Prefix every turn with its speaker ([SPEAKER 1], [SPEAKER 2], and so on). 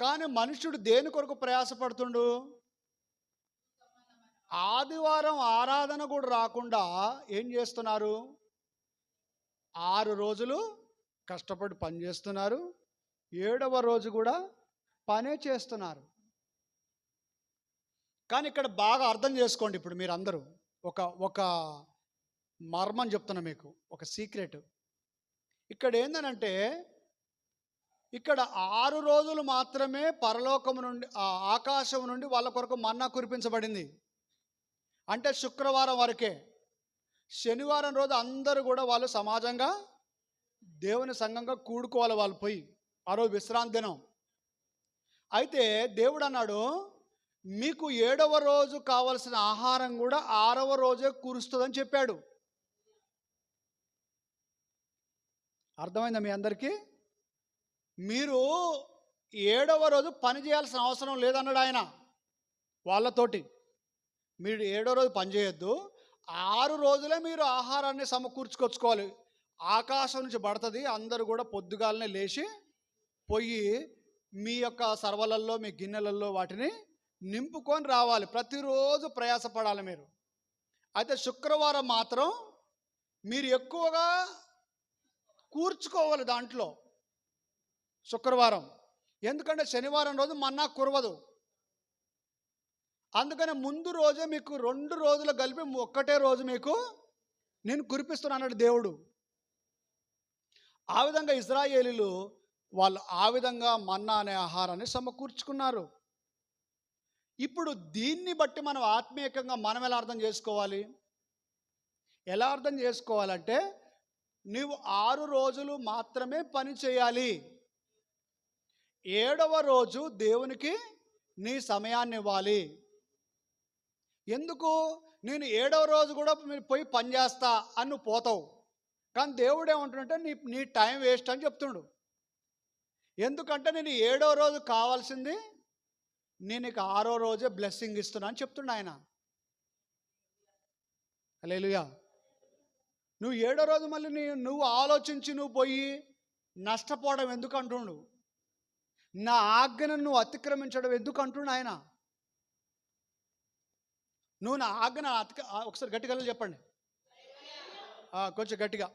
[SPEAKER 1] కానీ మనుషుడు దేని కొరకు ప్రయాసపడుతుండు? ఆదివారం ఆరాధన కూడా రాకుండా ఏం చేస్తున్నారు? ఆరు రోజులు కష్టపడి పని చేస్తున్నారు. ఏడవ రోజు కూడా పనే చేస్తున్నారు. కానీ ఇక్కడ బాగా అర్థం చేసుకోండి ఇప్పుడు మీరు అందరూ ఒక ఒక మర్మం చెప్తున్నా మీకు. ఒక సీక్రెట్. ఇక్కడ ఏందనంటే ఇక్కడ ఆరు రోజులు మాత్రమే పరలోకము నుండి ఆకాశం నుండి వాళ్ళ కొరకు మన్నా కురిపించబడింది. అంటే శుక్రవారం వరకే. శనివారం రోజు అందరూ కూడా వాళ్ళు సమాజంగా దేవుని సంఘంగా కూడుకోవాలి వాళ్ళు పోయి ఆ రోజు విశ్రాంతి దినం. అయితే దేవుడు అన్నాడు మీకు ఏడవ రోజు కావలసిన ఆహారం కూడా ఆరవ రోజే కురుస్తుందని చెప్పాడు. అర్థమైందా మీ అందరికీ? మీరు ఏడవ రోజు పని చేయాల్సిన అవసరం లేదన్నాడు ఆయన వాళ్ళతోటి. మీరు ఏడో రోజు పని చేయొద్దు. ఆరు రోజులే మీరు ఆహారాన్ని సమకూర్చుకొచ్చుకోవాలి. ఆకాశం నుంచి పడుతుంది అందరూ కూడా పొద్దుగాలనే లేచి పోయి మీ యొక్క సర్వలల్లో మీ గిన్నెలలో వాటిని నింపుకొని రావాలి. ప్రతిరోజు ప్రయాసపడాలి మీరు. అయితే శుక్రవారం మాత్రం మీరు ఎక్కువగా కూర్చుకోవాలి దాంట్లో. శుక్రవారం. ఎందుకంటే శనివారం రోజు మన్నా కురవదు. అందుకని ముందు రోజే మీకు రెండు రోజులు కలిపి ఒక్కటే రోజు మీకు నేను కురిపిస్తున్నాడు దేవుడు. ఆ విధంగా ఇజ్రాయేలీలు వాళ్ళు ఆ విధంగా మన్నా అనే ఆహారాన్ని సమకూర్చుకున్నారు. ఇప్పుడు దీన్ని బట్టి మనం ఆత్మీయంగా మనం ఎలా అర్థం చేసుకోవాలి? ఎలా అర్థం చేసుకోవాలంటే నీవు ఆరు రోజులు మాత్రమే పని చేయాలి. ఏడవ రోజు దేవునికి నీ సమయాన్ని ఇవ్వాలి. ఎందుకు? నేను ఏడవ రోజు కూడా మీరు పోయి పనిచేస్తా అని నువ్వు పోతావు. కానీ దేవుడు ఏమంటుంటే నీ నీ టైం వేస్ట్ అని చెప్తుండు ఎందుకంటే నేను ఏడవ రోజు కావాల్సింది నేను ఇక ఆరో రోజే బ్లెస్సింగ్ ఇస్తున్నా అని చెప్తుండు ఆయన. లేలుయా నువ్వు ఏడో రోజు మళ్ళీ నీ నువ్వు ఆలోచించి నువ్వు పోయి నష్టపోవడం ఎందుకు అంటుండు? నా ఆజ్ఞను నువ్వు అతిక్రమించడం ఎందుకు అంటున్నా ఆయన నువ్వు నా ఆజ్ఞ అతిక ఒకసారి గట్టిగా చెప్పండి. కొంచెం గట్టిగా.